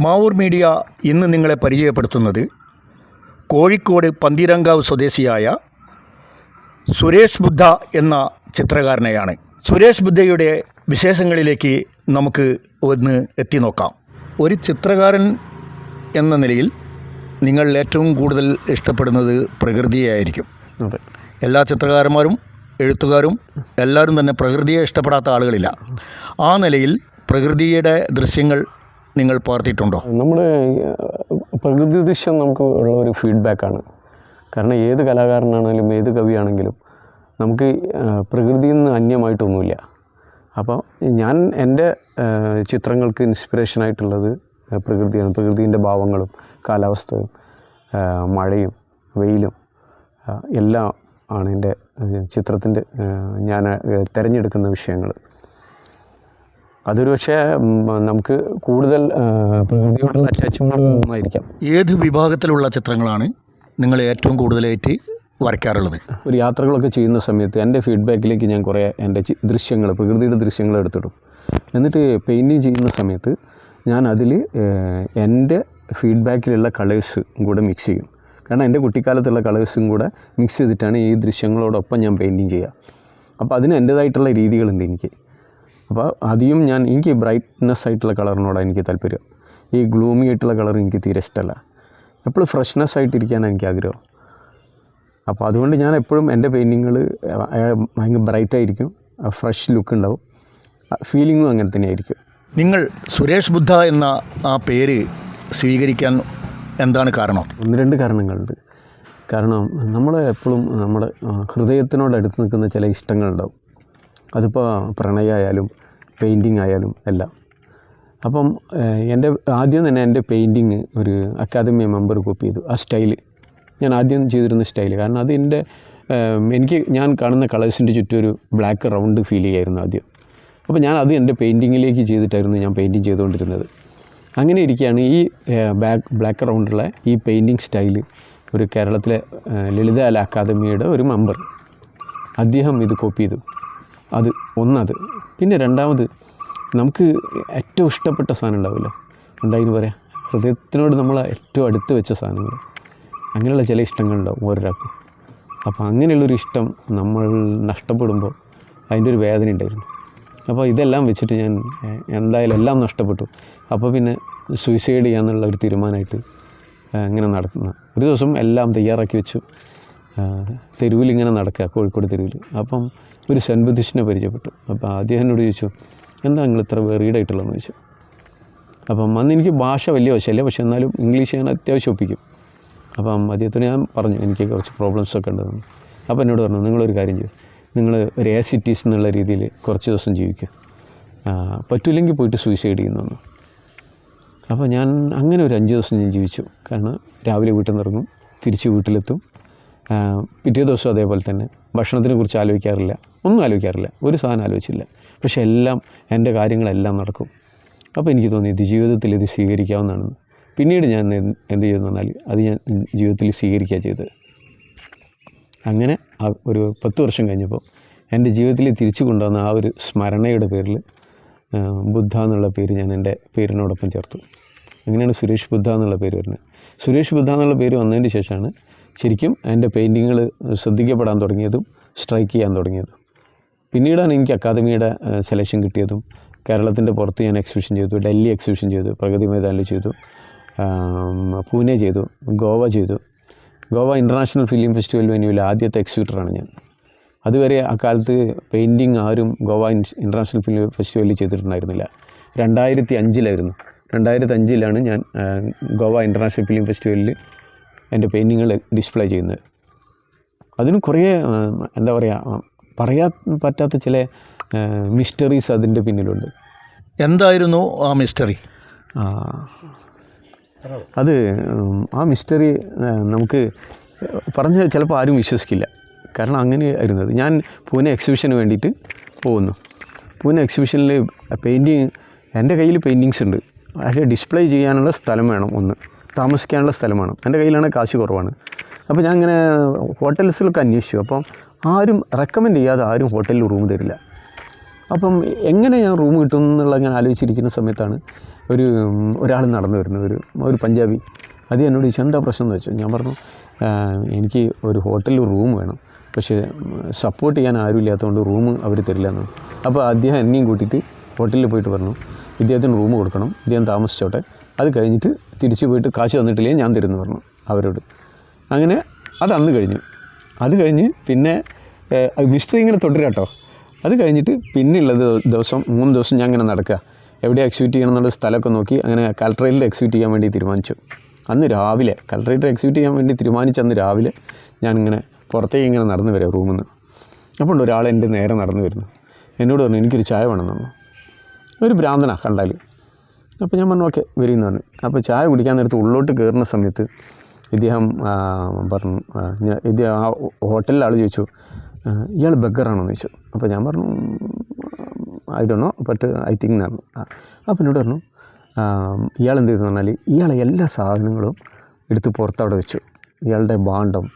Mavoor media ഇന്ന് നിങ്ങളെ പരിചയപ്പെടുത്തുന്നത് കോഴിക്കോട് പന്തിരങ്കാവ് സ്വദേശിയായ സുരേഷ് ബുദ്ധ എന്ന ചിത്രകാരനെയാണ്. സുരേഷ് ബുദ്ധയുടെ വിശേഷങ്ങളിലേക്ക് നമുക്ക് ഒന്ന് എത്തി നോക്കാം. ഒരു ചിത്രകാരൻ എന്ന നിലയിൽ നിങ്ങൾ ഏറ്റവും കൂടുതൽ ഇഷ്ടപ്പെടുന്നത് പ്രകൃതിയായിരിക്കും എല്ലാ ചിത്രകാരന്മാരും എഴുത്തുകാരും എല്ലാവരും തന്നെ പ്രകൃതിയെ ഇഷ്ടപ്പെടാത്ത ആളുകളില്ല. ആ നിലയിൽ പ്രകൃതിയുടെ ദൃശ്യങ്ങൾ നിങ്ങൾ പകർത്തിയിട്ടുണ്ടോ നമ്മുടെ പ്രകൃതി ദൃശ്യം നമുക്ക് ഉള്ള ഒരു ഫീഡ്ബാക്കാണ് കാരണം ഏത് കലാകാരനാണെങ്കിലും ഏത് കവിയാണെങ്കിലും നമുക്ക് പ്രകൃതിയിൽ നിന്ന് അന്യമായിട്ടൊന്നുമില്ല. അപ്പോൾ ഞാൻ എന്റെ ചിത്രങ്ങൾക്ക് ഇൻസ്പിറേഷനായിട്ടുള്ളത് പ്രകൃതിയാണ്. പ്രകൃതിന്റെ ഭാവങ്ങളും കാലാവസ്ഥയും മഴയും വെയിലും എല്ലാം ആണ് എന്റെ ചിത്രത്തിന്റെ ഞാൻ തിരഞ്ഞെടുക്കുന്ന വിഷയങ്ങൾ. അതൊരു പക്ഷേ നമുക്ക് കൂടുതൽ പ്രകൃതിയോടുള്ള അറ്റാച്ച്മെന്റ് ഒന്നായിരിക്കാം ഏത് വിഭാഗത്തിലുള്ള ചിത്രങ്ങളാണ് നിങ്ങൾ ഏറ്റവും കൂടുതലായിട്ട് വരയ്ക്കാറുള്ളത്? ഒരു യാത്രകളൊക്കെ ചെയ്യുന്ന സമയത്ത് എന്റെ ഫീഡ്ബാക്കിലേക്ക് ഞാൻ കുറേ എന്റെ ദൃശ്യങ്ങൾ പ്രകൃതിയുടെ ദൃശ്യങ്ങൾ എടുത്തിടും. എന്നിട്ട് പെയിന്റിങ് ചെയ്യുന്ന സമയത്ത് ഞാൻ അതിൽ എന്റെ ഫീഡ്ബാക്കിലുള്ള കളേഴ്സ് കൂടെ മിക്സ് ചെയ്യും. കാരണം എന്റെ കുട്ടിക്കാലത്തുള്ള കളേഴ്സും കൂടെ മിക്സ് ചെയ്തിട്ടാണ് ഈ ദൃശ്യങ്ങളോടൊപ്പം ഞാൻ പെയിന്റിങ് ചെയ്യുക. അപ്പോൾ അതിന് എന്റേതായിട്ടുള്ള രീതികളുണ്ട് എനിക്ക്. അപ്പോൾ അധികം ഞാൻ എനിക്ക് ബ്രൈറ്റ്നെസ് ആയിട്ടുള്ള കളറിനോടാണ് എനിക്ക് താല്പര്യം. ഈ ഗ്ലൂമി ആയിട്ടുള്ള കളർ എനിക്ക് തീരെ ഇഷ്ടമല്ല. എപ്പോഴും ഫ്രഷ്നെസ് ആയിട്ടിരിക്കാനാണ് എനിക്ക് ആഗ്രഹം. അപ്പോൾ അതുകൊണ്ട് ഞാൻ എപ്പോഴും എന്റെ പെയിന്റിങ്ങൾ ഭയങ്കര ബ്രൈറ്റായിരിക്കും ഫ്രഷ് ലുക്ക് ഉണ്ടാവും. ഫീലിങ്ങും അങ്ങനെ തന്നെയായിരിക്കും. നിങ്ങൾ സുരേഷ് ബുദ്ധ എന്ന ആ പേര് സ്വീകരിക്കാൻ എന്താണ് കാരണം? ഒന്ന് രണ്ട് കാരണങ്ങളുണ്ട്. കാരണം നമ്മൾ എപ്പോഴും നമ്മുടെ ഹൃദയത്തിനോട് അടുത്ത് നിൽക്കുന്ന ചില ഇഷ്ടങ്ങളുണ്ടാവും. അതിപ്പോൾ പ്രണയമായാലും പെയിന്റിങ് ആയാലും എല്ലാം. അപ്പം എന്റെ ആദ്യം തന്നെ എന്റെ പെയിന്റിങ് ഒരു അക്കാദമി മെമ്പർ കോപ്പി ചെയ്തു ആ സ്റ്റൈൽ. ഞാൻ ആദ്യം ചെയ്തിരുന്ന സ്റ്റൈൽ. കാരണം അത് എന്റെ എനിക്ക് ഞാൻ കാണുന്ന കളേഴ്സിന്റെ ചുറ്റും ഒരു ബ്ലാക്ക് റൗണ്ട് ഫീൽ ചെയ്യായിരുന്നു ആദ്യം. അപ്പോൾ ഞാൻ അത് എന്റെ പെയിന്റിങ്ങിലേക്ക് ചെയ്തിട്ടായിരുന്നു ഞാൻ പെയിന്റിങ് ചെയ്തുകൊണ്ടിരുന്നത്. അങ്ങനെ ഇരിക്കുകയാണ് ഈ ബാക്ക് ബ്ലാക്ക് റൗണ്ടുള്ള ഈ പെയിന്റിങ് സ്റ്റൈൽ ഒരു കേരളത്തിലെ ലളിതകല ലളിത കലാ അക്കാദമിയുടെ ഒരു മെമ്പർ. അദ്ദേഹം ഇത് കോപ്പി ചെയ്തു. അത് ഒന്നത്. പിന്നെ രണ്ടാമത് നമുക്ക് ഏറ്റവും ഇഷ്ടപ്പെട്ട സാധനം ഉണ്ടാവില്ല? എന്തായിരുന്നു പറയാം? ഹൃദയത്തിനോട് നമ്മൾ ഏറ്റവും അടുത്ത് വെച്ച സാധനങ്ങൾ അങ്ങനെയുള്ള ചില ഇഷ്ടങ്ങളുണ്ടാവും ഓരോരാൾക്കും. അപ്പോൾ അങ്ങനെയുള്ളൊരു ഇഷ്ടം നമ്മൾ നഷ്ടപ്പെടുമ്പോൾ അതിന്റെ ഒരു വേദന ഉണ്ടായിരുന്നു. അപ്പോൾ ഇതെല്ലാം വെച്ചിട്ട് ഞാൻ എന്തായാലും എല്ലാം നഷ്ടപ്പെട്ടു. അപ്പോൾ പിന്നെ സൂയിസൈഡ് ചെയ്യാമെന്നുള്ള ഒരു തീരുമാനമായിട്ട് ഇങ്ങനെ നടക്കുന്ന ഒരു ദിവസം എല്ലാം തയ്യാറാക്കി വെച്ചു. തെരുവിൽ ഇങ്ങനെ നടക്കുക കോഴിക്കോട് തെരുവിൽ അപ്പം ഒരു സെൻ ബുദ്ധിസ്റ്റിനെ പരിചയപ്പെട്ടു. അപ്പോൾ ആദ്യം എന്നോട് ചോദിച്ചു എന്താ നിങ്ങൾ ഇത്ര വെറീഡായിട്ടുള്ളതെന്ന് ചോദിച്ചു. അപ്പം അന്ന് എനിക്ക് ഭാഷ വലിയ വശമല്ലേ പക്ഷേ എന്നാലും ഇംഗ്ലീഷ് ഞാൻ അത്യാവശ്യം ഒപ്പിക്കും. അപ്പം അദ്ദേഹത്തിന് ഞാൻ പറഞ്ഞു എനിക്ക് കുറച്ച് പ്രോബ്ലംസ് ഒക്കെ ഉണ്ടെന്ന്. അപ്പോൾ എന്നോട് പറഞ്ഞു നിങ്ങളൊരു കാര്യം ചെയ്യും. നിങ്ങൾ ഒരു സിറ്റീസ് എന്നുള്ള രീതിയിൽ കുറച്ച് ദിവസം ജീവിക്കുക പറ്റില്ലെങ്കിൽ പോയിട്ട് സൂയിസൈഡ് ചെയ്യുന്നു അപ്പോൾ ഞാൻ അങ്ങനെ ഒരു അഞ്ച് ദിവസം ഞാൻ ജീവിച്ചു. കാരണം രാവിലെ വീട്ടിൽ നിന്ന് ഇറങ്ങും തിരിച്ച് വീട്ടിലെത്തും. പിറ്റേ ദിവസം അതേപോലെ തന്നെ ഭക്ഷണത്തിനെ കുറിച്ച് ആലോചിക്കാറില്ല. ഒന്നും ആലോചിക്കാറില്ല. ഒരു സാധനം ആലോചിച്ചില്ല. പക്ഷേ എല്ലാം എന്റെ കാര്യങ്ങളെല്ലാം നടക്കും. അപ്പോൾ എനിക്ക് തോന്നി ഇത് ജീവിതത്തിൽ ഇത് സ്വീകരിക്കാവുന്നതാണ്. പിന്നീട് ഞാൻ എന്ത് ചെയ്തെന്ന് പറഞ്ഞാൽ അത് ഞാൻ ജീവിതത്തിൽ സ്വീകരിക്കുക ചെയ്തത്. അങ്ങനെ ആ ഒരു പത്ത് വർഷം കഴിഞ്ഞപ്പോൾ എന്റെ ജീവിതത്തിൽ തിരിച്ചു കൊണ്ടുവന്ന ആ ഒരു സ്മരണയുടെ പേരിൽ ബുദ്ധ എന്നുള്ള പേര് ഞാൻ എന്റെ പേരിനോടൊപ്പം ചേർത്തു. അങ്ങനെയാണ് സുരേഷ് ബുദ്ധ എന്നുള്ള പേര് വരുന്നത്? സുരേഷ് ബുദ്ധ എന്നുള്ള പേര് വന്നതിന് ശേഷമാണ് ശരിക്കും എന്റെ പെയിന്റിങ്ങൾ ശ്രദ്ധിക്കപ്പെടാൻ തുടങ്ങിയതും സ്ട്രൈക്ക് ചെയ്യാൻ തുടങ്ങിയതും. പിന്നീടാണ് എനിക്ക് അക്കാദമിയുടെ സെലക്ഷൻ കിട്ടിയതും. കേരളത്തിന്റെ പുറത്ത് ഞാൻ എക്സിബിഷൻ ചെയ്തു ഡൽഹി എക്സിബിഷൻ ചെയ്തു പ്രഗതി മൈതാനിൽ ചെയ്തു പൂനെ ചെയ്തു ഗോവ ചെയ്തു. ഗോവ ഇന്റർനാഷണൽ ഫിലിം ഫെസ്റ്റിവൽ വെന്യൂവിൽ ആദ്യത്തെ എക്സിബിറ്ററാണ് ഞാൻ. അതുവരെ അക്കാലത്ത് പെയിന്റിങ് ആരും ഗോവ ഇൻ- ഇന്റർനാഷണൽ ഫിലിം ഫെസ്റ്റിവലിൽ ചെയ്തിട്ടുണ്ടായിരുന്നില്ല. രണ്ടായിരത്തി അഞ്ചിലായിരുന്നു. രണ്ടായിരത്തി അഞ്ചിലാണ് ഞാൻ ഗോവ ഇന്റർനാഷണൽ ഫിലിം ഫെസ്റ്റിവലിൽ എന്റെ പെയിന്റിങ്ങൾ ഡിസ്പ്ലേ ചെയ്യുന്നത്. അതിന് കുറേ എന്താ പറയുക പറയാൻ പറ്റാത്ത ചില മിസ്റ്ററീസ് അതിന്റെ പിന്നിലുണ്ട്. എന്തായിരുന്നു ആ മിസ്റ്ററി? അത് ആ മിസ്റ്ററി നമുക്ക് പറഞ്ഞ് ചിലപ്പോൾ ആരും വിശ്വസിക്കില്ല. കാരണം അങ്ങനെ ആയിരുന്നത്. ഞാൻ പൂനെ എക്സിബിഷന് വേണ്ടിയിട്ട് പോകുന്നു. പൂനെ എക്സിബിഷനിൽ പെയിന്റിങ് എന്റെ കയ്യിൽ പെയിന്റിങ്സ് ഉണ്ട്. അതിൽ ഡിസ്പ്ലേ ചെയ്യാനുള്ള സ്ഥലം വേണം ഒന്ന്. താമസിക്കാനുള്ള സ്ഥലമാണ്. എന്റെ കയ്യിലാണ് കാശ് കുറവാണ്. അപ്പോൾ ഞാൻ ഇങ്ങനെ ഹോട്ടൽസിലൊക്കെ അന്വേഷിച്ചു. അപ്പം ആരും റെക്കമെൻഡ് ചെയ്യാതെ ആരും ഹോട്ടലിൽ റൂം തരില്ല. അപ്പം എങ്ങനെ ഞാൻ റൂം കിട്ടും എന്നുള്ള ഞാൻ ആലോചിച്ചിരിക്കുന്ന സമയത്താണ് ഒരു ഒരാൾ നടന്നു വരുന്നത്. ഒരു ഒരു പഞ്ചാബി. അത് എന്നോട് ചോദിച്ചു എന്താ പ്രശ്നം? എന്ന് വെച്ചു ഞാൻ പറഞ്ഞു എനിക്ക് ഒരു ഹോട്ടലിൽ റൂം വേണം. പക്ഷേ സപ്പോർട്ട് ചെയ്യാൻ ആരും ഇല്ലാത്തതുകൊണ്ട് റൂം അവർ തരില്ല എന്ന്. അപ്പോൾ അദ്ദേഹം എന്നെയും കൂട്ടിയിട്ട് ഹോട്ടലിൽ പോയിട്ട് പറഞ്ഞു ഇദ്ദേഹത്തിന് റൂം കൊടുക്കണം. ഇദ്ദേഹം താമസിച്ചോട്ടെ. അത് കഴിഞ്ഞിട്ട് തിരിച്ചു പോയിട്ട് കാശ് തന്നിട്ടില്ലേ ഞാൻ തരുമെന്ന് പറഞ്ഞു അവരോട്. അങ്ങനെ അത് അന്ന് കഴിഞ്ഞു. അത് കഴിഞ്ഞ് പിന്നെ മിസ്റ്റർ ഇങ്ങനെ തുടരാട്ടോ. അത് കഴിഞ്ഞിട്ട് പിന്നെയുള്ളത് ദിവസം മൂന്ന് ദിവസം ഞാൻ ഇങ്ങനെ നടക്കുക. എവിടെ എക്സിക്യൂട്ട് ചെയ്യണം എന്നുള്ള സ്ഥലമൊക്കെ നോക്കി അങ്ങനെ കലക്ടറേറ്റിൽ എക്സിക്യൂട്ട് ചെയ്യാൻ വേണ്ടി തീരുമാനിച്ചു. അന്ന് രാവിലെ കലക്ട്രേറ്റിൽ എക്സിക്യൂട്ട് ചെയ്യാൻ വേണ്ടി തീരുമാനിച്ച അന്ന് രാവിലെ ഞാനിങ്ങനെ പുറത്തേക്ക് ഇങ്ങനെ നടന്നു വരാം റൂമിൽ നിന്ന് അപ്പോൾ ഒരാൾ എന്റെ നേരെ നടന്നു വരുന്നു. എന്നോട് പറഞ്ഞു എനിക്കൊരു ചായ പറഞ്ഞു. ഒരു ഭ്രാന്തനാണ് കണ്ടാൽ അപ്പോൾ ഞാൻ പറഞ്ഞു ഓക്കെ വരിയെന്ന് പറഞ്ഞു. അപ്പോൾ ചായ കുടിക്കാൻ നേരത്ത് ഉള്ളോട്ട് കയറുന്ന സമയത്ത് ഇദ്ദേഹം പറഞ്ഞു ഞാൻ ഇത് ആ ഹോട്ടലിൽ ആൾ ചോദിച്ചു ഇയാൾ ബഗ്ഗറാണോ ചോദിച്ചു. അപ്പോൾ ഞാൻ പറഞ്ഞു I do know but I think എന്ന് പറഞ്ഞു. അപ്പോൾ എന്നോട് പറഞ്ഞു ഇയാൾ എന്ത് ചെയ്തെന്ന് പറഞ്ഞാൽ ഇയാളെ എല്ലാ സാധനങ്ങളും എടുത്ത് പുറത്തവിടെ വെച്ചു. ഇയാളുടെ ബാണ്ടം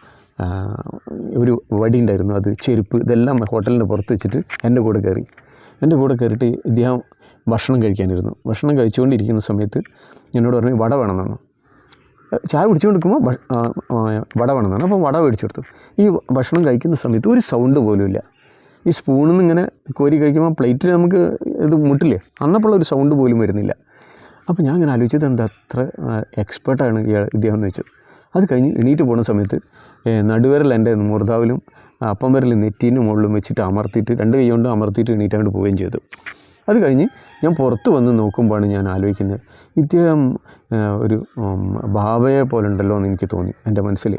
ഒരു വടി ഉണ്ടായിരുന്നു അത് ചെരുപ്പ് ഇതെല്ലാം ഹോട്ടലിന്റെ പുറത്ത് വെച്ചിട്ട് എന്റെ കൂടെ കയറി. എന്റെ കൂടെ കയറിയിട്ട് ഇദ്ദേഹം ഭക്ഷണം കഴിക്കാനിരുന്നു. ഭക്ഷണം കഴിച്ചുകൊണ്ടിരിക്കുന്ന സമയത്ത് എന്നോട് പറഞ്ഞു വട വേണമെന്നാണ്. ചായ കുടിച്ചുകൊണ്ടിരിക്കുമ്പോൾ വട വേണമെന്നാണ്. അപ്പോൾ വട മേടിച്ചു കൊടുത്തു. ഈ ഭക്ഷണം കഴിക്കുന്ന സമയത്ത് ഒരു സൗണ്ട് പോലും ഇല്ല. ഈ സ്പൂണിൽ നിന്ന് ഇങ്ങനെ കോരി കഴിക്കുമ്പോൾ പ്ലേറ്റിൽ നമുക്ക് ഇത് മുട്ടില്ലേ? അന്നപ്പോൾ ഒരു സൗണ്ട് പോലും വരുന്നില്ല. അപ്പോൾ ഞാൻ ഇങ്ങനെ ആലോചിച്ചത് എന്താ അത്ര എക്സ്പേർട്ടാണ് ഇയാൾ ഇദ്ദേഹം എന്ന് വെച്ചു. അത് കഴിഞ്ഞ് എണീറ്റ് പോകുന്ന സമയത്ത് നടുവിരൽ എന്റെ മുറുതാവിലും അപ്പം വരൽ നെറ്റീന്റെ മുകളിലും വെച്ചിട്ട് അമർത്തിയിട്ട് രണ്ട് കൈ കൊണ്ട് അമർത്തിയിട്ട് എണീറ്റ് അങ്ങോട്ട് പോവുകയും ചെയ്തു. അത് കഴിഞ്ഞ് ഞാൻ പുറത്ത് വന്ന് നോക്കുമ്പോഴാണ് ഞാൻ ആലോചിക്കുന്നത്. ഇദ്ദേഹം ഒരു ബാബയെ പോലെ ഉണ്ടല്ലോ എന്ന് എനിക്ക് തോന്നി എന്റെ മനസ്സിൽ.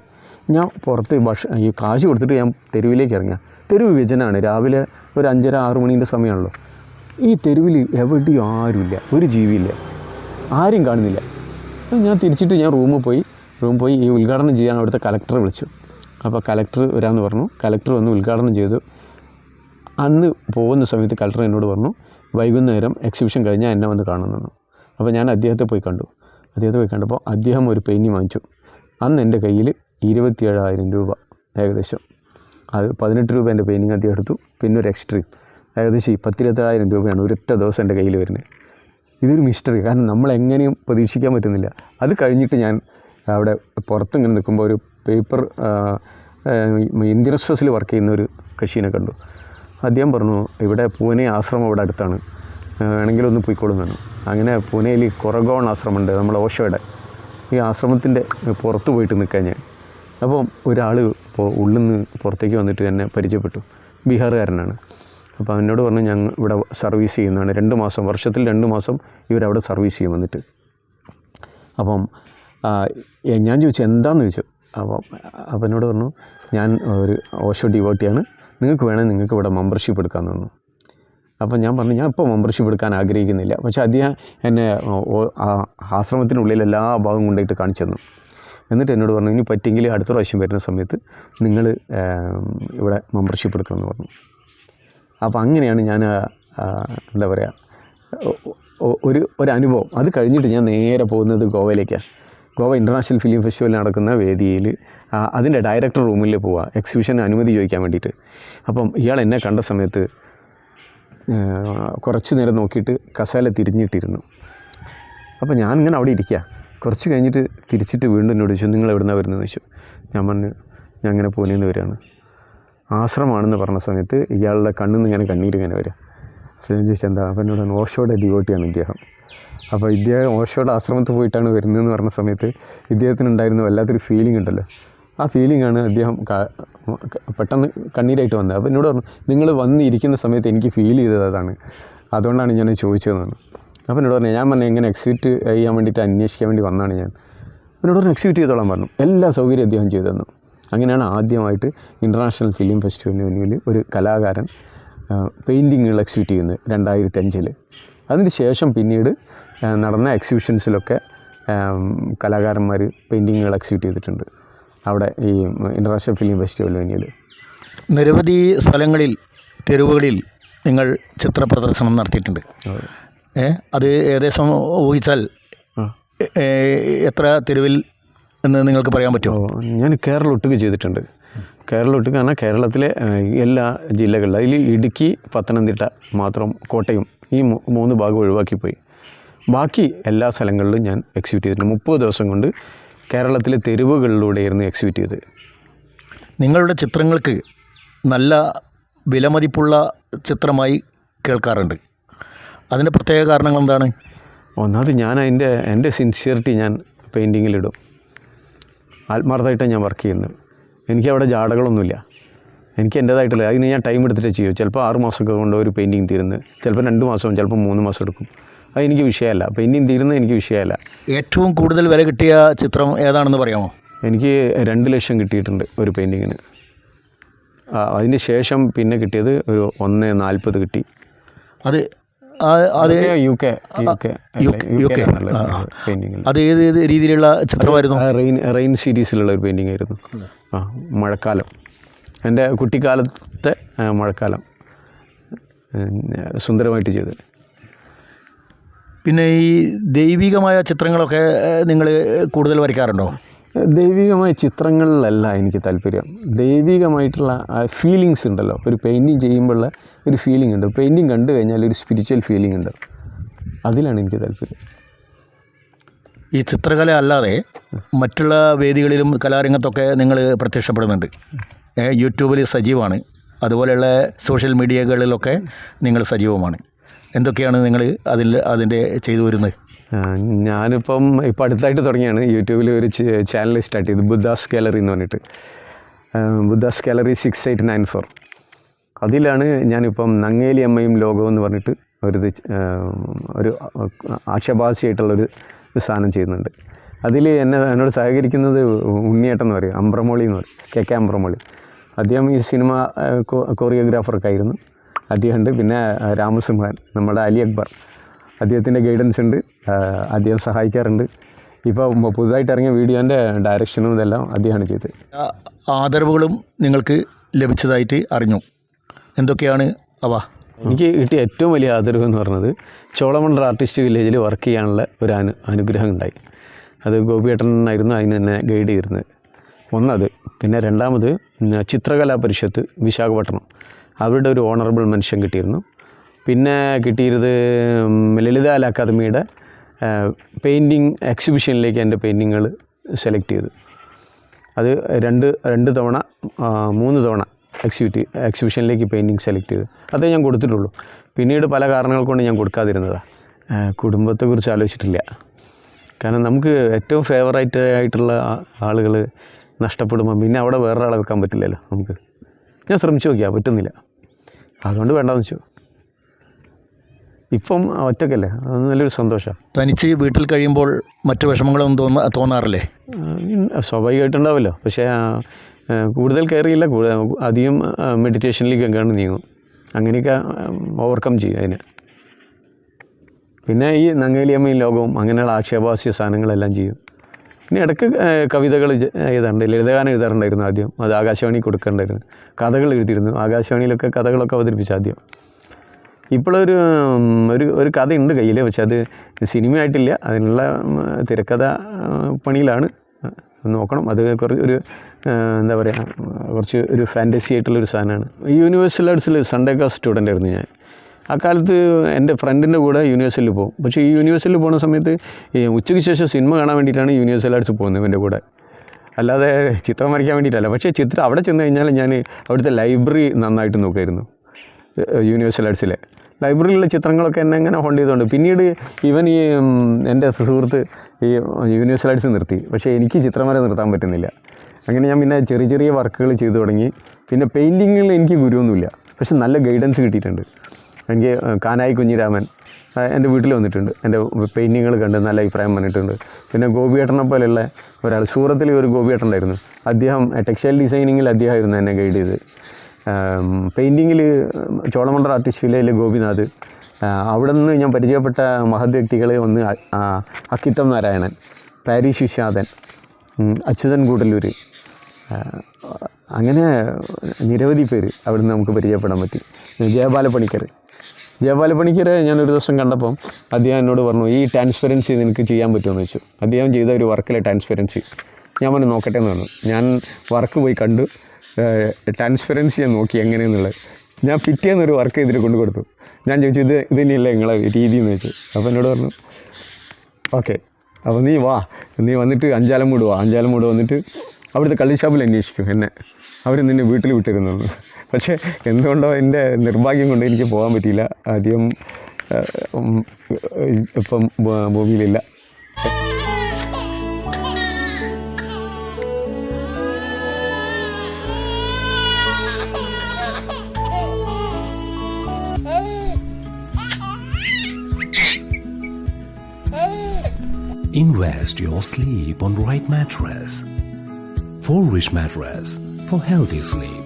ഞാൻ പുറത്ത് ഭക്ഷ ഈ കാശ് കൊടുത്തിട്ട് ഞാൻ തെരുവിലേക്ക് ഇറങ്ങുക. തെരുവ് വിഭജനമാണ്. രാവിലെ ഒരു അഞ്ചര ആറ് മണീന്റെ സമയമാണല്ലോ. ഈ തെരുവിൽ എവിടെയും ആരുമില്ല. ഒരു ജീവിയില്ല. ആരും കാണുന്നില്ല. ഞാൻ തിരിച്ചിട്ട് ഞാൻ റൂമിൽ പോയി. റൂമിൽ പോയി ഈ ഉദ്ഘാടനം ചെയ്യാൻ അവിടുത്തെ കലക്ടറെ വിളിച്ചു. അപ്പോൾ കലക്ടർ വരാമെന്ന് പറഞ്ഞു. കലക്ടർ വന്ന് ഉദ്ഘാടനം ചെയ്തു. അന്ന് പോകുന്ന സമയത്ത് കലക്ടർ എന്നോട് പറഞ്ഞു വൈകുന്നേരം എക്സിബിഷൻ കഴിഞ്ഞാൽ എന്നെ വന്ന് കാണുന്നു അപ്പോൾ ഞാൻ അദ്ദേഹത്തെ പോയി കണ്ടു. അദ്ദേഹത്തെ പോയി കണ്ടപ്പോൾ അദ്ദേഹം ഒരു പെയിന്റിങ് വാങ്ങിച്ചു. അന്ന് എന്റെ കയ്യിൽ ഇരുപത്തിയേഴായിരം രൂപ ഏകദേശം. അത് പതിനെട്ട് രൂപ എന്റെ പെയിന്റിങ് അദ്ദേഹം എടുത്തു. പിന്നെ ഒരു എക്സ്ട്രീം ഏകദേശം ഈ പത്തിരുപത്തേഴായിരം രൂപയാണ് ഒരൊറ്റ ദിവസം എന്റെ കയ്യിൽ വരുന്നത്. ഇതൊരു മിസ്റ്ററി കാരണം നമ്മൾ എങ്ങനെയും പ്രതീക്ഷിക്കാൻ പറ്റുന്നില്ല. അത് കഴിഞ്ഞിട്ട് ഞാൻ അവിടെ പുറത്തിങ്ങനെ നിൽക്കുമ്പോൾ ഒരു പേപ്പർ ഇന്ത്യൻ എക്സ്പ്രസ്സിൽ വർക്ക് ചെയ്യുന്ന ഒരു കൃഷീനെ കണ്ടു. അദ്ദേഹം പറഞ്ഞു ഇവിടെ പൂനെ ആശ്രമം ഇവിടെ അടുത്താണ്. വേണമെങ്കിൽ ഒന്ന് പോയിക്കോളും വേണം അങ്ങനെ പൂനെയിൽ കൊറഗോൺ ആശ്രമമുണ്ട് നമ്മുടെ ഓഷോയുടെ. ഈ ആശ്രമത്തിന്റെ പുറത്ത് പോയിട്ട് നിൽക്കാൻ ഞാൻ. അപ്പം ഒരാൾ ഇപ്പോൾ ഉള്ളിൽ നിന്ന് പുറത്തേക്ക് വന്നിട്ട് എന്നെ പരിചയപ്പെട്ടു. ബീഹാറുകാരനാണ്. അപ്പോൾ അവനോട് പറഞ്ഞു ഞങ്ങൾ ഇവിടെ സർവീസ് ചെയ്യുന്നതാണ്. രണ്ട് മാസം വർഷത്തിൽ രണ്ട് മാസം ഇവരവിടെ സർവീസ് ചെയ്യും വന്നിട്ട്. അപ്പം ഞാൻ ചോദിച്ചു എന്താണെന്ന് ചോദിച്ചു. അപ്പം എന്നോട് പറഞ്ഞു ഞാൻ ഒരു ഓഷോ ഡിവോട്ടിയാണ്. നിങ്ങൾക്ക് വേണമെങ്കിൽ നിങ്ങൾക്ക് ഇവിടെ മെമ്പർഷിപ്പ് എടുക്കാൻ തന്നു അപ്പോൾ ഞാൻ പറഞ്ഞു ഞാൻ ഇപ്പോൾ മെമ്പർഷിപ്പ് എടുക്കാൻ ആഗ്രഹിക്കുന്നില്ല. പക്ഷേ അദ്ദേഹം എന്നെ ആശ്രമത്തിനുള്ളിൽ എല്ലാ ഭാഗവും കൊണ്ടുപോയിട്ട് കാണിച്ചു തന്നു. എന്നിട്ട് എന്നോട് പറഞ്ഞു ഇനി പറ്റിയെങ്കിൽ അടുത്ത പ്രാവശ്യം വരുന്ന സമയത്ത് നിങ്ങൾ ഇവിടെ മെമ്പർഷിപ്പ് എടുക്കണമെന്ന് പറഞ്ഞു. അപ്പോൾ അങ്ങനെയാണ് ഞാൻ എന്താ പറയുക ഒരു ഒരു അനുഭവം. അത് കഴിഞ്ഞിട്ട് ഞാൻ നേരെ പോകുന്നത് ഗോവയിലേക്കാണ്. ഗോവ ഇന്റർനാഷണൽ ഫിലിം ഫെസ്റ്റിവൽ നടക്കുന്ന വേദിയിൽ അതിന്റെ ഡയറക്ടർ റൂമിൽ പോവുക എക്സിബിഷന് അനുമതി ചോദിക്കാൻ വേണ്ടിയിട്ട്. അപ്പം ഇയാൾ എന്നെ കണ്ട സമയത്ത് കുറച്ച് നേരം നോക്കിയിട്ട് കസാല തിരിഞ്ഞിട്ടിരുന്നു. അപ്പോൾ ഞാനിങ്ങനെ അവിടെ ഇരിക്കുക കുറച്ച് കഴിഞ്ഞിട്ട് തിരിച്ചിട്ട് വീണ്ടും എന്നോട് ചോദിച്ചു നിങ്ങൾ എവിടുന്നാണ് വരുന്നതെന്ന് ചോദിച്ചു? ഞാൻ പറഞ്ഞു ഞാൻ അങ്ങനെ പൂനെയിൽ വരികയാണ്. ആശ്രമമാണെന്ന് പറഞ്ഞ സമയത്ത് ഇയാളുടെ കണ്ണിൽ നിന്ന് ഇങ്ങനെ കണ്ണീരിങ്ങനെ വരിക. അപ്പോൾ ഞാൻ ചോദിച്ചാൽ എന്താ? അപ്പം എന്നോട് ഓഷോടെ ഡിവോട്ടിയാണ് ഇദ്ദേഹം. അപ്പോൾ ഇദ്ദേഹം ഓഷോയുടെ ആശ്രമത്തിൽ പോയിട്ടാണ് വരുന്നതെന്ന് പറഞ്ഞ സമയത്ത് ഇദ്ദേഹത്തിന് ഉണ്ടായിരുന്ന വല്ലാത്തൊരു ഫീലിംഗ് ഉണ്ടല്ലോ. ആ ഫീലിംഗ് ആണ് അദ്ദേഹം പെട്ടെന്ന് കണ്ണീരായിട്ട് വന്നത്. അപ്പോൾ എന്നോട് പറഞ്ഞു നിങ്ങൾ വന്നിരിക്കുന്ന സമയത്ത് എനിക്ക് ഫീൽ ചെയ്തത് അതാണ്. അതുകൊണ്ടാണ് ഞാൻ ചോദിച്ചതെന്ന് പറഞ്ഞു അപ്പോൾ എന്നോട് പറഞ്ഞു ഞാൻ പറഞ്ഞു എങ്ങനെ എക്സിക്യൂട്ട് ചെയ്യാൻ വേണ്ടിയിട്ട് അന്വേഷിക്കാൻ വേണ്ടി വന്നതാണ് ഞാൻ. എന്നോട് പറഞ്ഞു എക്സിക്യൂട്ട് ചെയ്തോളാൻ പറഞ്ഞു. എല്ലാ സൗകര്യം അദ്ദേഹം ചെയ്തു തന്നു അങ്ങനെയാണ് ആദ്യമായിട്ട് ഇന്റർനാഷണൽ ഫിലിം ഫെസ്റ്റിവലിന് മുന്നിൽ ഒരു കലാകാരൻ പെയിന്റിങ്ങുകൾ എക്സിക്യൂട്ട് ചെയ്യുന്നത് രണ്ടായിരത്തി അഞ്ചിൽ അതിന് ശേഷം പിന്നീട് നടന്ന എക്സിബിഷൻസിലൊക്കെ കലാകാരന്മാർ പെയിന്റിങ്ങുകൾ എക്സിബിറ്റ് ചെയ്തിട്ടുണ്ട്. അവിടെ ഈ ഇന്റർനാഷണൽ ഫിലിം ഫെസ്റ്റിവൽ മുന്നിൽ നിരവധി സ്ഥലങ്ങളിൽ തെരുവുകളിൽ നിങ്ങൾ ചിത്ര പ്രദർശനം നടത്തിയിട്ടുണ്ട്. അത്. ഏകദേശം ഊഹിച്ചാൽ എത്ര തെരുവിൽ എന്ന് നിങ്ങൾക്ക് പറയാൻ പറ്റുമോ? ഞാൻ കേരള ഒട്ടുക്ക് ചെയ്തിട്ടുണ്ട്. കേരള ഒട്ടുക്ക് എന്നാൽ കേരളത്തിലെ എല്ലാ ജില്ലകളിലും അതിൽ ഇടുക്കി പത്തനംതിട്ട മാത്രം കോട്ടയം ഈ മൂന്ന് ഭാഗം ഒഴിവാക്കിപ്പോയി. ബാക്കി എല്ലാ സ്ഥലങ്ങളിലും ഞാൻ എക്സിക്യൂട്ട് ചെയ്തിട്ടുണ്ട്. മുപ്പത് ദിവസം കൊണ്ട് കേരളത്തിലെ തെരുവുകളിലൂടെയായിരുന്നു എക്സിക്യൂട്ട് ചെയ്തത്. നിങ്ങളുടെ ചിത്രങ്ങൾക്ക് നല്ല വിലമതിപ്പുള്ള ചിത്രമായി കേൾക്കാറുണ്ട്. അതിന്റെ പ്രത്യേക കാരണങ്ങൾ എന്താണ്? ഒന്നാമത് ഞാൻ അതിന്റെ എന്റെ സിൻസിയറിറ്റി ഞാൻ പെയിന്റിങ്ങിലിടും ആത്മാർത്ഥമായിട്ടാണ് ഞാൻ വർക്ക് ചെയ്യുന്നത്. എനിക്ക് അവിടെ ജാടകളൊന്നുമില്ല. എനിക്ക് എന്റേതായിട്ടുള്ള അതിന് ഞാൻ ടൈം എടുത്തിട്ടേ ചെയ്യൂ ചിലപ്പോൾ ആറ് മാസമൊക്കെ കൊണ്ട് ഒരു പെയിന്റിങ് തീരുന്നത്. ചിലപ്പോൾ രണ്ട് മാസം ചിലപ്പോൾ മൂന്ന് മാസം എടുക്കും. അത് എനിക്ക് അപ്പോൾ പെയിന്റിങ് തീരുന്നത് എനിക്ക് വിഷയമല്ല. ഏറ്റവും കൂടുതൽ വില കിട്ടിയ ചിത്രം ഏതാണെന്ന് പറയാമോ? എനിക്ക് രണ്ട് ലക്ഷം കിട്ടിയിട്ടുണ്ട് ഒരു പെയിന്റിങ്ങിന് അതിന് ശേഷം പിന്നെ കിട്ടിയത് ഒരു ഒന്ന് നാൽപ്പത് കിട്ടി. അത് അത് യു കെ യു കെ അത് ഏത് ഏത് രീതിയിലുള്ള ചിത്രമായിരുന്നു? റെയിൻ റെയിൻ സീരീസിലുള്ള ഒരു പെയിന്റിംഗ് ആയിരുന്നു. ആ മഴക്കാലം. എന്റെ കുട്ടിക്കാലത്തെ മഴക്കാലം. സുന്ദരമായിട്ട് ചെയ്ത് പിന്നെ ഈ ദൈവികമായ ചിത്രങ്ങളൊക്കെ നിങ്ങൾ കൂടുതൽ വരയ്ക്കാറുണ്ടോ? ദൈവികമായ ചിത്രങ്ങളിലല്ല എനിക്ക് താല്പര്യം. ദൈവികമായിട്ടുള്ള ഫീലിങ്സ് ഉണ്ടല്ലോ. ഒരു പെയിന്റിങ് ചെയ്യുമ്പോഴുള്ള ഒരു ഫീലിംഗ് ഉണ്ട്. പെയിന്റിങ് കണ്ടു കഴിഞ്ഞാൽ ഒരു സ്പിരിച്വൽ ഫീലിംഗ് ഉണ്ട്. അതിലാണ് എനിക്ക് താല്പര്യം. ഈ ചിത്രകല അല്ലാതെ മറ്റുള്ള വേദികളിലും കലാരംഗത്തൊക്കെ നിങ്ങൾ പ്രത്യക്ഷപ്പെടുന്നുണ്ട്. യൂട്യൂബിൽ സജീവമാണ് അതുപോലെയുള്ള സോഷ്യൽ മീഡിയകളിലൊക്കെ നിങ്ങൾ സജീവമാണ്. എന്തൊക്കെയാണ് നിങ്ങൾ അതിൽ അതിന്റെ ചെയ്തു വരുന്നത്? ഞാനിപ്പം ഇപ്പം അടുത്തായിട്ട് തുടങ്ങിയാണ്. യൂട്യൂബിൽ ഒരു ചാനൽ സ്റ്റാർട്ട് ചെയ്തു. ബുദ്ധാസ് ഗാലറി എന്ന് പറഞ്ഞിട്ട്. Buddha's gallery six eight nine four. അതിലാണ് ഞാനിപ്പം നങ്ങേലി അമ്മയും ലോകവും എന്ന് പറഞ്ഞിട്ട് ഒരു ഒരു ആക്ഷേപാസിയായിട്ടുള്ളൊരു ഒരു സാധനം ചെയ്യുന്നുണ്ട്. അതിൽ എന്നെ എന്നോട് സഹകരിക്കുന്നത് ഉണ്ണിയേട്ടൻ എന്ന് പറയും. അമ്പ്രമോളി എന്ന് പറയും. K K Ambramoli. അദ്ദേഹം ഈ സിനിമ കൊറിയോഗ്രാഫറൊക്കെ ആയിരുന്നു. അദ്ദേഹമുണ്ട്. പിന്നെ രാമസിംഹൻ നമ്മുടെ അലി അക്ബർ. അദ്ദേഹത്തിന്റെ ഗൈഡൻസ് ഉണ്ട്. അദ്ദേഹം സഹായിക്കാറുണ്ട്. ഇപ്പോൾ പുതുതായിട്ട് ഇറങ്ങിയ വീഡിയോന്റെ ഡയറക്ഷനും ഇതെല്ലാം അദ്ദേഹമാണ് ചെയ്തത്. ആദരവുകളും നിങ്ങൾക്ക് ലഭിച്ചതായിട്ട് അറിഞ്ഞു. എന്തൊക്കെയാണ് അവ? എനിക്ക് കിട്ടിയ ഏറ്റവും വലിയ ആദരവ് എന്ന് പറഞ്ഞത് ചോളമണ്ഡല ആർട്ടിസ്റ്റ് വില്ലേജിൽ വർക്ക് ചെയ്യാനുള്ള ഒരു അനു അനുഗ്രഹം ഉണ്ടായി. അത് ഗോപിയേട്ടനായിരുന്നു അതിന് എന്നെ ഗൈഡ് ചെയ്തിരുന്നത്. ഒന്നത്. പിന്നെ രണ്ടാമത് ചിത്രകലാ പരിഷത്ത് വിശാഖപട്ടണം. അവരുടെ ഒരു ഓണറബിൾ മെൻഷൻ കിട്ടിയിരുന്നു. പിന്നെ കിട്ടിയിരുന്നത് ഉം, ലളിത കലാ അക്കാദമിയുടെ പെയിന്റിങ് എക്സിബിഷനിലേക്ക് എന്റെ പെയിന്റിങ്ങൾ സെലക്ട് ചെയ്തു. അത് രണ്ട് രണ്ട് തവണ മൂന്ന് തവണ എക്സിബിറ്റ് എക്സിബിഷനിലേക്ക് പെയിന്റിങ് സെലക്ട് ചെയ്തു. അതേ ഞാൻ കൊടുത്തിട്ടുള്ളൂ. പിന്നീട് പല കാരണങ്ങൾ കൊണ്ട് ഞാൻ കൊടുക്കാതിരുന്നതാണ് കുടുംബത്തെക്കുറിച്ച് ആലോചിച്ചിട്ടില്ല. കാരണം നമുക്ക് ഏറ്റവും ഫേവറേറ്റ് ആയിട്ടുള്ള ആളുകൾ നഷ്ടപ്പെടുമ്പോൾ പിന്നെ അവിടെ വേറൊരാളെ വെക്കാൻ പറ്റില്ലല്ലോ നമുക്ക്. ഞാൻ ശ്രമിച്ചു നോക്കിയാൽ പറ്റുന്നില്ല. അതുകൊണ്ട് വേണ്ടെന്ന് വെച്ചു. ഇപ്പം ഒറ്റക്കല്ലേ? അത് നല്ലൊരു സന്തോഷം. തനിച്ച് വീട്ടിൽ കഴിയുമ്പോൾ മറ്റു വിഷമങ്ങളൊന്നും തോന്ന തോന്നാറില്ലേ? സ്വാഭാവികമായിട്ടുണ്ടാവല്ലോ. പക്ഷേ കൂടുതൽ കയറിയില്ല കൂടുതൽ അധികം മെഡിറ്റേഷനിലേക്ക് എങ്ങാണ്ട് നീങ്ങും. അങ്ങനെയൊക്കെ ഓവർകം ചെയ്യും അതിന്. പിന്നെ ഈ നങ്ങേലിയമ്മയും ലോകവും അങ്ങനെയുള്ള ആക്ഷേപാസ്യ സാധനങ്ങളെല്ലാം ചെയ്യും. പിന്നെ ഇടയ്ക്ക് കവിതകൾ എഴുതാറുണ്ട്. ലളിതഗാനം എഴുതാറുണ്ടായിരുന്നു ആദ്യം. അത് ആകാശവാണി കൊടുക്കണ്ടായിരുന്നു കഥകൾ എഴുതിയിരുന്നു. ആകാശവാണിയിലൊക്കെ കഥകളൊക്കെ അവതരിപ്പിച്ചു ആദ്യം. ഇപ്പോഴൊരു ഒരു ഒരു കഥയുണ്ട് കയ്യിൽ പക്ഷെ അത് സിനിമയായിട്ടില്ല. അതിനുള്ള തിരക്കഥ പണിയിലാണ്. നോക്കണം. അത് കുറച്ച് ഒരു എന്താ പറയുക കുറച്ച് ഒരു ഫാന്റസി ആയിട്ടുള്ളൊരു സാധനമാണ്. യൂണിവേഴ്സൽ ആർട്സിൽ സൺഡേ ക്ലാസ് സ്റ്റുഡന്റ് ആയിരുന്നു ഞാൻ. ആ കാലത്ത് എന്റെ ഫ്രണ്ടിന്റെ കൂടെ യൂണിവേഴ്സിറ്റിയിൽ പോകും പക്ഷേ ഈ യൂണിവേഴ്സിറ്റിയിൽ പോകുന്ന സമയത്ത് ഈ ഉച്ചയ്ക്ക് ശേഷം സിനിമ കാണാൻ വേണ്ടിയിട്ടാണ് യൂണിവേഴ്സൽ ആർട്സ് പോകുന്നത് എന്റെ കൂടെ. അല്ലാതെ ചിത്രം വരയ്ക്കാൻ വേണ്ടിയിട്ടല്ല. പക്ഷേ ചിത്രം അവിടെ ചെന്ന് കഴിഞ്ഞാൽ ഞാൻ അവിടുത്തെ ലൈബ്രറി നന്നായിട്ട് നോക്കുമായിരുന്നു യൂണിവേഴ്സൽ ആർട്സിലെ ലൈബ്രറിയിലുള്ള ചിത്രങ്ങളൊക്കെ എന്നെ എങ്ങനെ ഹോൾഡ് ചെയ്തുകൊണ്ട് പിന്നീട് ഇവൻ ഈ എന്റെ സുഹൃത്ത് ഈ യൂണിവേഴ്സൽ ആർട്സ് നിർത്തി. പക്ഷേ എനിക്ക് ചിത്രം വരെ നിർത്താൻ പറ്റുന്നില്ല. അങ്ങനെ ഞാൻ പിന്നെ ചെറിയ ചെറിയ വർക്കുകൾ ചെയ്തു തുടങ്ങി. പിന്നെ പെയിന്റിങ്ങിൽ എനിക്ക് ഗുരുവൊന്നുമില്ല. പക്ഷെ നല്ല ഗൈഡൻസ് കിട്ടിയിട്ടുണ്ട്. എനിക്ക് കാനായി കുഞ്ഞിരാമൻ എന്റെ വീട്ടിൽ വന്നിട്ടുണ്ട്. എന്റെ പെയിന്റിങ്ങൾ കണ്ട് നല്ല അഭിപ്രായം പറഞ്ഞിട്ടുണ്ട്. പിന്നെ ഗോപിയേട്ടനെ പോലെയുള്ള ഒരാൾ സൂറത്തിൽ ഒരു ഗോപിയേട്ടൻ ഉണ്ടായിരുന്നു അദ്ദേഹം ടെക്സ്റ്റൈൽ ഡിസൈനിങ്ങിൽ അദ്ദേഹമായിരുന്നു എന്നെ ഗൈഡ് ചെയ്ത് പെയിന്റിങ്ങിൽ ചോളമണ്ഡർ ആർട്ടിസ്റ്റ് വില്ലയിൽ ഗോപിനാഥ്. അവിടെ നിന്ന് ഞാൻ പരിചയപ്പെട്ട മഹത് വ്യക്തികൾ ഒന്ന് അക്കിത്തം നാരായണൻ പാരീഷ് വിശ്വാദൻ അച്യുതൻ കൂടല്ലൂർ അങ്ങനെ നിരവധി പേര് അവിടുന്ന് നമുക്ക് പരിചയപ്പെടാൻ പറ്റി. ജയപാല പണിക്കർ ജയപാല പണിക്കരെ ഞാൻ ഒരു ദിവസം കണ്ടപ്പം അദ്ദേഹം എന്നോട് പറഞ്ഞു ഈ ട്രാൻസ്പെറൻസി നിനക്ക് ചെയ്യാൻ പറ്റുമെന്ന് വെച്ചു അദ്ദേഹം ചെയ്ത ഒരു വർക്കിലെ ട്രാൻസ്പെറൻസി ഞാൻ പറഞ്ഞു നോക്കട്ടെ എന്ന് പറഞ്ഞു. ഞാൻ വർക്ക് പോയി കണ്ടു. ട്രാൻസ്പെറൻസി ഞാൻ നോക്കി എങ്ങനെയെന്നുള്ളത്. ഞാൻ പിറ്റേന്നൊരു വർക്ക് ഇതിൽ കൊണ്ടു കൊടുത്തു. ഞാൻ ചോദിച്ചു ഇത് ഇത് തന്നെയല്ലേ നിങ്ങളെ രീതി? എന്ന് ചോദിച്ചു. അപ്പോൾ എന്നോട് പറഞ്ഞു ഓക്കെ. അപ്പോൾ നീ വാ. നീ വന്നിട്ട് അഞ്ചാലം മൂട് വാ. അഞ്ചാലം മൂട് വന്നിട്ട് അവിടുത്തെ കള്ളിഷാപ്പിൽ അന്വേഷിക്കും എന്നെ. അവർ നിന്നെ വീട്ടിൽ വിട്ടിരുന്നു പക്ഷേ എന്തുകൊണ്ടോ എന്റെ നിർഭാഗ്യം കൊണ്ട് എനിക്ക് പോകാൻ പറ്റിയില്ല. ആദ്യം ഇപ്പം ഭൂമിയിലില്ല. Invest your sleep on right mattress. For rich mattress for healthy sleep.